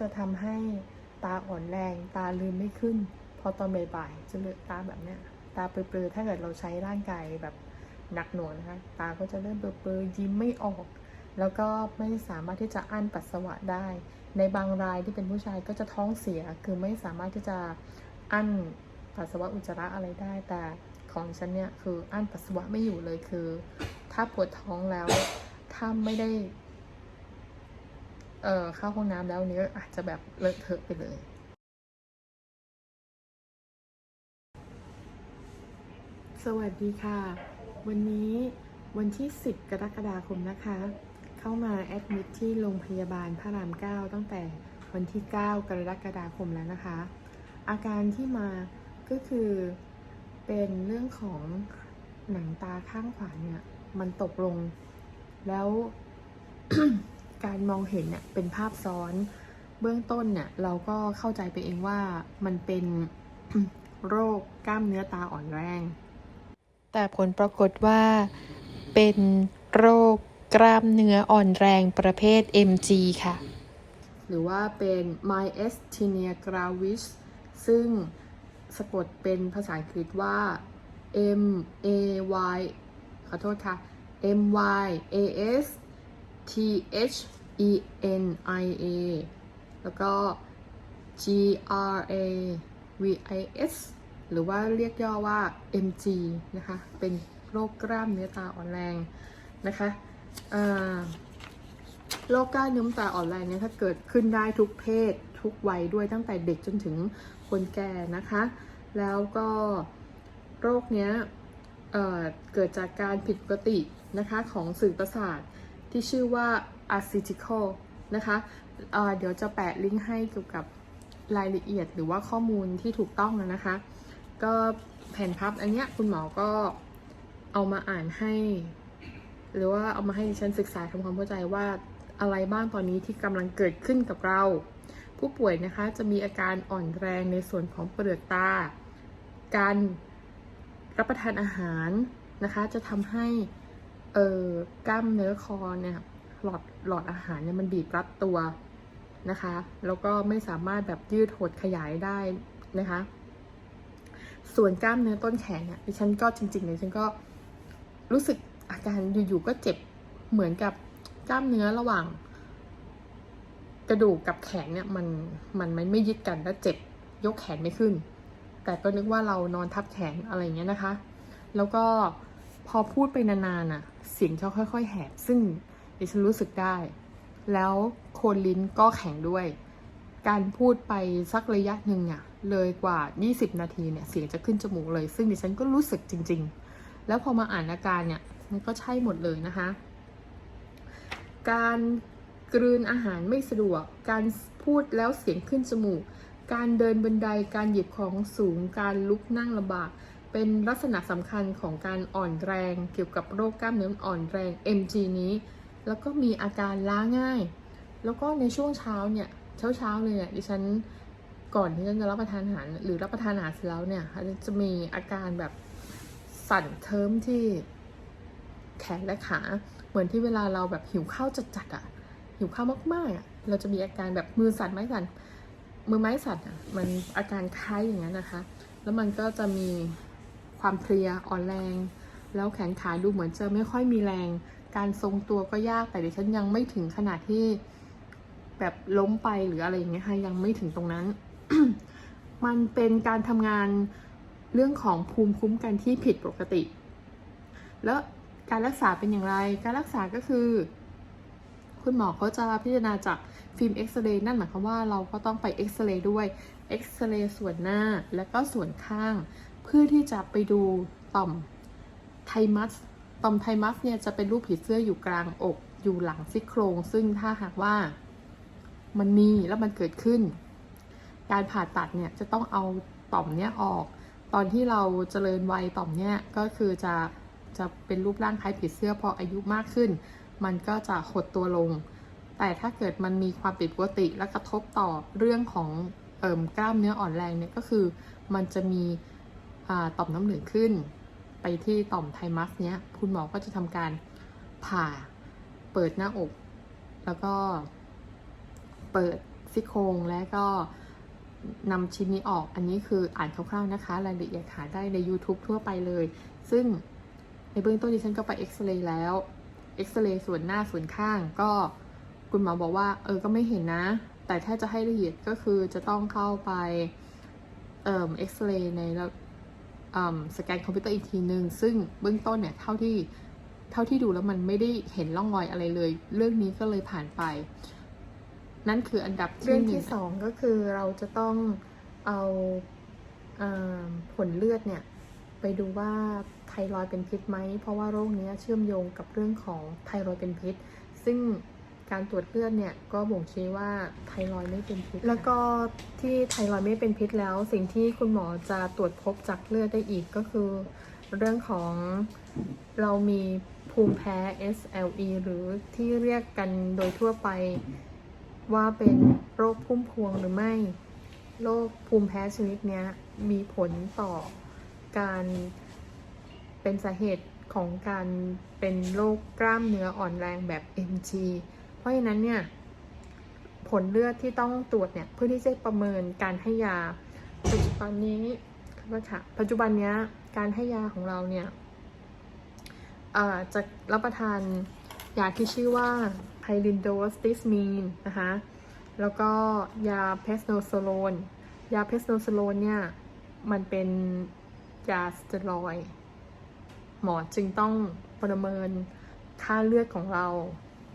จะทำให้ตาอ่อนแรง ตาลืมไม่ขึ้น พอตอนบ่ายๆจะเลือกตาแบบเนี้ย ตาเปลือๆถ้าเกิดเราใช้ร่างกายแบบหนักหน่วงนะคะ ตาก็จะเริ่มเปลือๆยิ้มไม่ออก แล้วก็ไม่สามารถที่จะอั้นปัสสาวะได้ ในบางรายที่เป็นผู้ชายก็จะท้องเสีย คือไม่สามารถที่จะอั้นปัสสาวะอุจจาระอะไรได้ แต่ของฉันเนี่ยคืออั้นปัสสาวะไม่อยู่เลยคือ ถ้าปวดท้องแล้ว ถ้าไม่ได้ เอ่อเข้าห้องน้ำแล้วเนี้ยอาจจะแบบเลอะเทอะไปเลย สวัสดีค่ะ วันนี้วันที่ 10 กรกฎาคมนะคะ เข้ามาแอดมิทที่โรงพยาบาลพระราม 9 ตั้งแต่วันที่ 9 กรกฎาคมแล้วนะคะ อาการที่มาก็คือเป็นเรื่องของหนังตาข้างขวาเนี่ย มันตกลงแล้ว การมองเห็นเนี่ยเป็นภาพซ้อน เบื้องต้นเนี่ยเราก็เข้าใจไปเองว่ามันเป็นโรคกล้ามเนื้อตาอ่อนแรง แต่ผลปรากฏว่าเป็นโรคกล้ามเนื้ออ่อนแรงประเภท MG ค่ะ หรือว่าเป็น myasthenia gravis ซึ่งสะกดเป็นภาษาอังกฤษว่า M A Y ขอโทษค่ะ M Y A S H E N I A แล้วก็ G R A V I S หรือว่าเรียกย่อว่า MG นะคะ เป็นโรคกล้ามเนื้อตาอ่อนแรงนะคะโรคกล้ามเนื้อตาอ่อนแรงเนี่ยถ้าเกิดขึ้นได้ทุกเพศทุกวัยด้วยตั้งแต่เด็กจนถึงคนแก่นะคะ แล้วก็โรคเนี้ยเเกิดจากการผิดปกตินะคะของสื่อประสาท ที่ชื่อว่า acetical นะคะเเดี๋ยวจะแปะลิงก์ให้เกี่ยวกับรายละเอียดหรือว่าข้อมูลที่ถูกต้องนะคะ ก็แผ่นพับอันเนี้ยคุณหมอก็เอามาอ่านให้ หรือว่าเอามาให้ดิฉันศึกษาทำความเข้าใจว่าอะไรบ้างตอนนี้ที่กำลังเกิดขึ้นกับเรา ผู้ป่วยนะคะจะมีอาการอ่อนแรงในส่วนของเปลือกตา การรับประทานอาหารนะคะ จะทำให้ เออกล้ามเนื้อคอเนี่ยหลอดหลอดอาหารเนี่ยมันบีบรัดตัวนะคะ แล้วก็ไม่สามารถแบบยืดหดขยายได้นะคะ ส่วนกล้ามเนื้อต้นแขนเนี่ยดิฉันก็จริงๆดิฉันก็รู้สึกอาการอยู่ๆก็เจ็บเหมือนกับกล้ามเนื้อระหว่าง กระดูกกับแขนเนี่ยมันมันไม่ยึดกันแล้วเจ็บยกแขนไม่ขึ้น แต่ก็นึกว่าเรานอนทับแขนอะไรเงี้ยนะคะ แล้วก็พอพูดไปนานๆน่ะ เสียงจะค่อย ๆ แหบซึ่งดิฉันรู้สึกได้ แล้วโคนลิ้นก็แข็งด้วย การพูดไปสักระยะหนึ่งเนี่ยเลยกว่า 20 นาทีเนี่ยเสียงจะขึ้นจมูกเลย ซึ่งดิฉันก็รู้สึกจริง ๆ แล้วพอมาอ่านอาการเนี่ยมันก็ใช่หมดเลยนะคะ การกลืนอาหารไม่สะดวก การพูดแล้วเสียงขึ้นจมูก การเดินบันได การหยิบของสูง การลุกนั่งลำบาก เป็นลักษณะสำคัญของการอ่อนแรงเกี่ยวกับโรคกล้ามเนื้ออ่อนแรง MG นี้ แล้วก็มีอาการล้าง่าย แล้วก็ในช่วงเช้าเนี่ยเช้าเช้าเลยเนี่ยดิฉันก่อนที่ฉันจะรับประทานอาหารหรือรับประทานอาหารเสร็จแล้วเนี่ยจะมีอาการแบบสั่นเทิมที่แขนและขา เหมือนที่เวลาเราแบบหิวข้าวจัดๆอะ่ะหิวข้าวมากๆอะ่ะเราจะมีอาการแบบมือสั่นไม้สั่นมือไม้สั่นอะมันอาการคล้ายอย่างนั้นนะคะ แล้วมันก็จะมี ความเพลียอ่อนแรง แล้วแขนขาดูเหมือนจะไม่ค่อยมีแรง การทรงตัวก็ยากแต่ดิฉันยังไม่ถึงขนาดที่แบบล้มไปหรืออะไรอย่างเงี้ยค่ะยังไม่ถึงตรงนั้น มันเป็นการทำงานเรื่องของภูมิคุ้มกันที่ผิดปกติ แล้วการรักษาเป็นอย่างไร การรักษาก็คือ คุณหมอเขาจะพิจารณาจากฟิล์มเอ็กซเรย์นั่นหมายความว่าเราก็ต้องไปเอ็กซเรย์ด้วยเอ็กซเรย์ส่วนหน้าและก็ส่วนข้าง เพื่อที่จะไปดูต่อมไทมัส ต่อมไทมัสเนี่ยจะเป็นรูปผีเสื้ออยู่กลางอก อยู่หลังซี่โครง ซึ่งถ้าหากว่ามันมีแล้วมันเกิดขึ้น การผ่าตัดเนี่ยจะต้องเอาต่อมเนี้ยออก ตอนที่เราเจริญวัยต่อมเนี้ยก็คือจะจะเป็นรูปร่างคล้ายผีเสื้อพออายุมากขึ้น มันก็จะหดตัวลง แต่ถ้าเกิดมันมีความผิดปกติและกระทบต่อเรื่องของเอิ่มกล้ามเนื้ออ่อนแรงเนี่ยก็คือมันจะมี ต่อมน้ำเหลืองขึ้น ไปที่ต่อมไทมัสเนี้ย คุณหมอก็จะทำการผ่าเปิดหน้าอก แล้วก็เปิดซี่โครงและก็นำชิ้นนี้ออก อันนี้คืออ่านคร่าวๆนะคะ รายละเอียดหาได้ใน YouTube ทั่วไปเลย ซึ่งในเบื้องต้นดิฉันก็ไปเอ็กซเรย์แล้วเอ็กซเรย์ส่วนหน้าส่วนข้างก็คุณหมอบอกว่าเออก็ไม่เห็นนะ แต่ถ้าจะให้ละเอียดก็คือจะต้องเข้าไปเอ่อเอ็กซเรย์ใน สแกนคอมพิวเตอร์อีกทีหนึ่งซึ่งเบื้องต้นเนี่ยเท่าที่เท่าที่ดูแล้วมันไม่ได้เห็นร่องรอยอะไรเลย เรื่องนี้ก็เลยผ่านไป นั่นคืออันดับที่เรื่องที่สองก็คือเราจะต้องเอาอ่าผลเลือดเนี่ยไปดูว่าไทรอยเป็นพิษไหม เพราะว่าโรคเนี้ยเชื่อมโยงกับเรื่องของไทรอยเป็นพิษ ซึ่ง การตรวจเลือดเนี่ยก็บ่งชี้ว่าไทรอยด์ไม่เป็นพิษ แล้วก็ที่ไทรอยด์ไม่เป็นพิษแล้ว สิ่งที่คุณหมอจะตรวจพบจากเลือดได้อีกก็คือ เรื่องของเรามีภูมิแพ้ SLE หรือที่เรียกกันโดยทั่วไปว่าเป็นโรคพุ่มพวงหรือไม่โรคภูมิแพ้ชนิดนี้มีผลต่อการเป็นสาเหตุของการเป็นโรคกล้ามเนื้ออ่อนแรงแบบ MG ราะฉะนั้นเนี่ยผลเลือดที่ต้องตรวจเนี่ยเพื่อที่จะประเมินการให้ยาปัจจุบันนี้ก็ค่ะปัจจุบันเนี้ยการให้ยาของเราเนี่ยจะรับประทานยาที่ชื่อว่าไพลินโดสติสมีนนะคะแล้วก็ยาเพสโนโซโลนยาเพสโนโซโลนเนี่ยมันเป็นยาสเตียรอยหมอจึงต้องประเมินค่าเลือดของเรา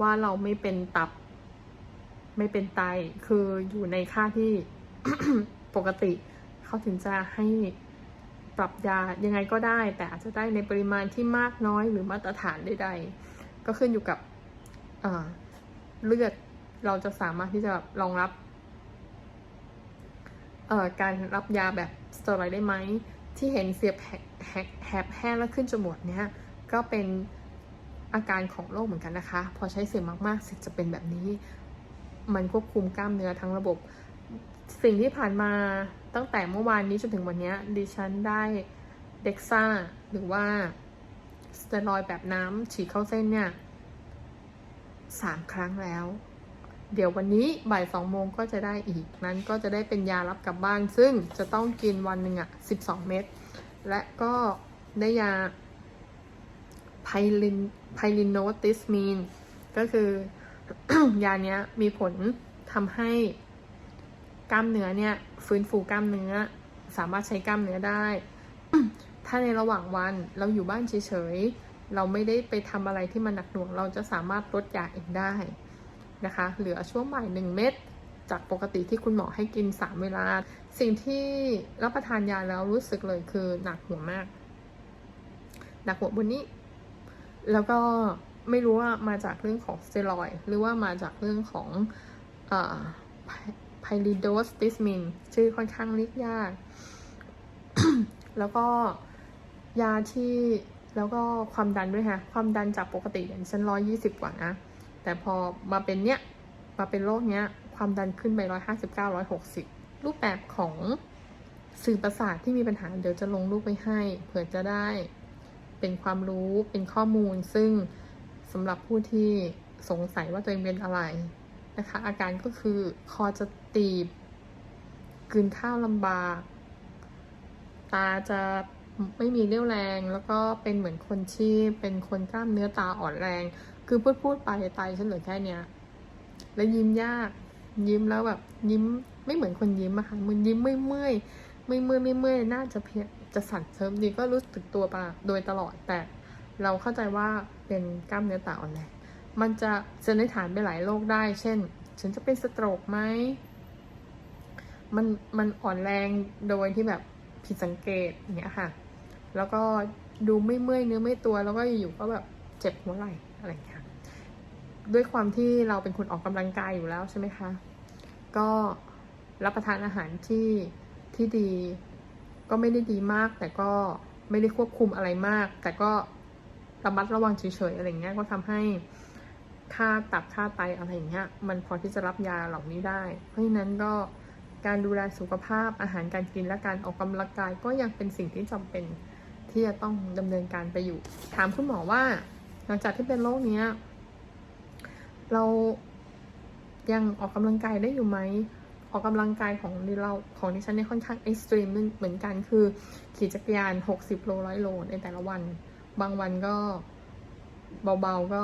ว่าเราไม่เป็นตับ ไม่เป็นไต คืออยู่ในค่าที่ปกติ เขาถึงจะให้ปรับยายังไงก็ได้ แต่อาจจะได้ในปริมาณที่มากน้อยหรือมาตรฐานใดๆ ก็ขึ้นอยู่กับเลือดเราจะสามารถที่จะรองรับการรับยาแบบสเตียรอยได้ไหม ที่เห็นเสียบแหกแหกแหบแห้งแล้วขึ้นจมูกเนี้ยก็เป็น อาการของโรคเหมือนกันนะคะ พอใช้เสียงมากๆเสิจะเป็นแบบนี้ มันควบคุมกล้ามเนื้อทั้งระบบ สิ่งที่ผ่านมาตั้งแต่เมื่อวานนี้จนถึงวันนี้ดิฉันได้เด็กซ่าหรือว่าสเตียรอยแบบน้ำฉีดเข้าเส้นเนี่ยสามครั้งแล้ว เดี๋ยววันนี้บ่ายสองโมงก็จะได้อีก นั้นก็จะได้เป็นยารับกลับบ้าน ซึ่งจะต้องกินวันหนึ่งอะสิบสองเม็ด และก็ได้ยา ไพลินไพลินโนติสมีนก็คือยาเนี้ยมีผลทำให้กล้ามเนื้อเนี่ย ฟื้นฟูกล้ามเนื้อ สามารถใช้กล้ามเนื้อได้ ถ้าในระหว่างวันเราอยู่บ้านเฉยๆ เราไม่ได้ไปทำอะไรที่มันหนักหน่วง เราจะสามารถลดยาเองได้นะคะ เหลือช่วงบ่ายหนึ่งเม็ดจากปกติที่คุณหมอให้กินสามเวลา สิ่งที่รับประทานยาแล้วรู้สึกเลยคือหนักหัวมาก หนักหัวบนนี้ แล้วก็ไม่รู้ว่ามาจากเรื่องของสเตียรอยหรือว่ามาจากเรื่องของไพลิโดสติสมินชื่อค่อนข้างเรียกยาก แล้วก็ยาที่แล้วก็ความดันด้วยค่ะ ความดันจากปกติอย่างฉันร้อยยี่สิบกว่านะ แต่พอมาเป็นเนี้ย มาเป็นโรคเนี้ย ความดันขึ้นไปร้อยห้าสิบเก้าร้อยหกสิบรูปแบบของสื่อประสาทที่มีปัญหาเดี๋ยวจะลงรูปไปให้ เผื่อจะได้ เป็นความรู้เป็นข้อมูล ซึ่งสำหรับผู้ที่สงสัยว่าตัวเองเป็นอะไรนะคะ อาการก็คือคอจะตีบกลืนข้าวลำบาก ตาจะไม่มีเรี่ยวแรง แล้วก็เป็นเหมือนคนที่เป็นคนกล้ามเนื้อตาอ่อนแรง คือพูดพูดไปไตฉันเหลือแค่เนี้ยแล้วยิ้มยาก ยิ้มแล้วแบบยิ้มไม่เหมือนคนยิ้มอะค่ะมันยิ้มไม่เมื่อยไม่เมื่อยไม่เมื่อยน่าจะเพีย จะสั่นเซิมดีก็รู้สึกตัวปะโดยตลอดแต่เราเข้าใจว่าเป็นกล้ามเนื้อตาอ่อนแรงมันจะสันนิฐานไปหลายโรคได้ เช่น ฉันจะเป็นสโตรกไหมมันมันอ่อนแรงโดยที่แบบผิดสังเกตอย่างเงี้ยค่ะ แล้วก็ดูไม่เมื่อยเนื้อไม่ตัวแล้วก็อยู่ก็แบบเจ็บหัวไหล่อะไรอย่างเงี้ยด้วยความที่เราเป็นคนออกกำลังกายอยู่แล้วใช่ไหมคะ ก็รับประทานอาหารที่ที่ดี ก็ไม่ได้ดีมาก แต่ก็ไม่ได้ควบคุมอะไรมาก แต่ก็ระมัดระวังเฉยๆอะไรเงี้ยก็ทำให้ค่าตับค่าไตอะไรอย่างเงี้ยมันพอที่จะรับยาเหล่านี้ได้ เพราะฉะนั้นก็การดูแลสุขภาพอาหารการกินและการออกกำลังกายก็ยังเป็นสิ่งที่จำเป็นที่จะต้องดำเนินการไปอยู่ ถามคุณหมอว่า หลังจากที่เป็นโรคเนี้ย เรายังออกกำลังกายได้อยู่ไหม ออกกำลังกายของเราของดิฉันเนี่ยค่อนข้างเอ็กซ์ตรีมเหมือนกันคือ ขี่จักรยาน 60 โลร้อยโลในแต่ละวัน บางวันก็เบาๆก็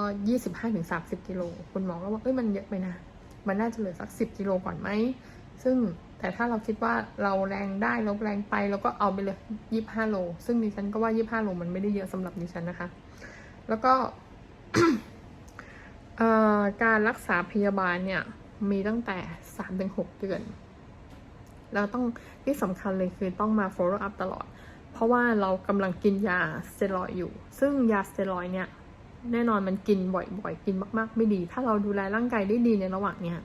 25-30 กิโล คุณหมอก็ว่าเอ้ยมันเยอะไปนะ มันน่าจะเหลือสัก 10 กิโลก่อนไหม ซึ่งแต่ถ้าเราคิดว่าเราแรงได้เราแรงไปเราก็เอาไปเลย 25 โล ซึ่งดิฉันก็ว่า 25 โลมันไม่ได้เยอะสำหรับดิฉันนะคะ แล้วก็การรักษาพยาบาลเนี่ย มีตั้งแต่ 3-6 เดือน แล้วต้องที่สำคัญเลยคือต้องมา follow up ตลอด เพราะว่าเรากำลังกินยาสเตียรอยอยู่ ซึ่งยาสเตียรอยเนี่ย แน่นอนมันกินบ่อยๆ กินมากๆ ไม่ดี ถ้าเราดูแลร่างกายได้ดีในระหว่างเนี้ย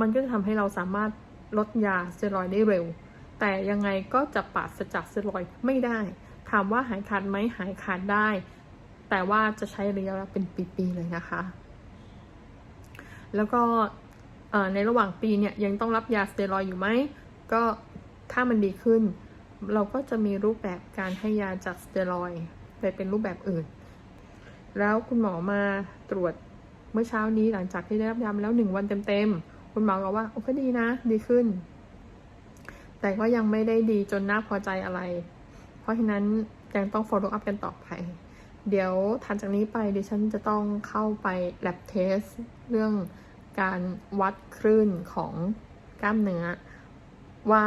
มันก็จะทำให้เราสามารถลดยาสเตียรอยได้เร็ว แต่ยังไงก็จะปราศจากสเตียรอยไม่ได้ ถามว่าหายขาดไหมหายขาดได้ แต่ว่าจะใช้ระยะเวลาเป็นปีๆเลยนะคะ แล้วก็ ในระหว่างปีเนี่ยยังต้องรับยาสเตียรอยอยู่ไหม ก็ถ้ามันดีขึ้น เราก็จะมีรูปแบบการให้ยาจากสเตียรอยไปเป็นรูปแบบอื่น แล้วคุณหมอมาตรวจเมื่อเช้านี้หลังจากที่ได้รับยามแล้วหนึ่งวันเต็มๆ คุณหมอบอกว่าโอเคดีนะ ดีขึ้น แต่ก็ยังไม่ได้ดีจนน่าพอใจอะไร เพราะฉะนั้นยังต้อง follow up กันต่อไป เดี๋ยวถัดจากนี้ไปดิฉันจะต้องเข้าไป lab test เรื่อง การวัดคลื่นของกล้ามเนื้อ ว่า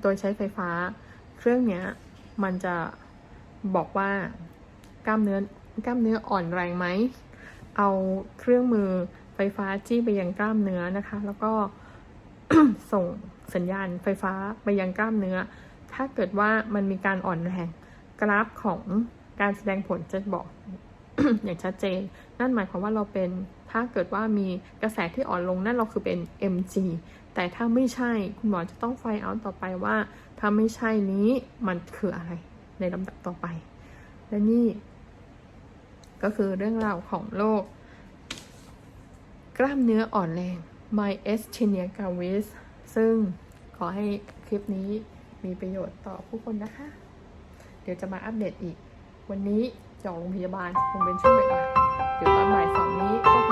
โดยใช้ไฟฟ้า เครื่องนี้มันจะบอกว่ากล้ามเนื้อกล้ามเนื้ออ่อนแรงไหม เอาเครื่องมือไฟฟ้าจี้ไปยังกล้ามเนื้อนะคะ แล้วก็ส่งสัญญาณไฟฟ้าไปยังกล้ามเนื้อ ถ้าเกิดว่ามันมีการอ่อนแรง กราฟของการแสดงผลจะบอกอย่างชัดเจน นั่นหมายความว่าเราเป็น ถ้าเกิดว่ามีกระแสที่อ่อนลงนั่นเราคือเป็น mg แต่ถ้าไม่ใช่คุณหมอจะต้องไฟเอาต่อไปว่า ถ้าไม่ใช่นี้มันคืออะไรในลำดับต่อไป และนี่ ก็คือเรื่องราวของโรคกล้ามเนื้ออ่อนแรง myasthenia gravis ซึ่งขอให้คลิปนี้มีประโยชน์ต่อผู้คนนะคะ เดี๋ยวจะมาอัปเดตอีก วันนี้จองโรงพยาบาลคงเป็นช่วงบ่ายเดี๋ยวตอนบ่ายสองนี้ก็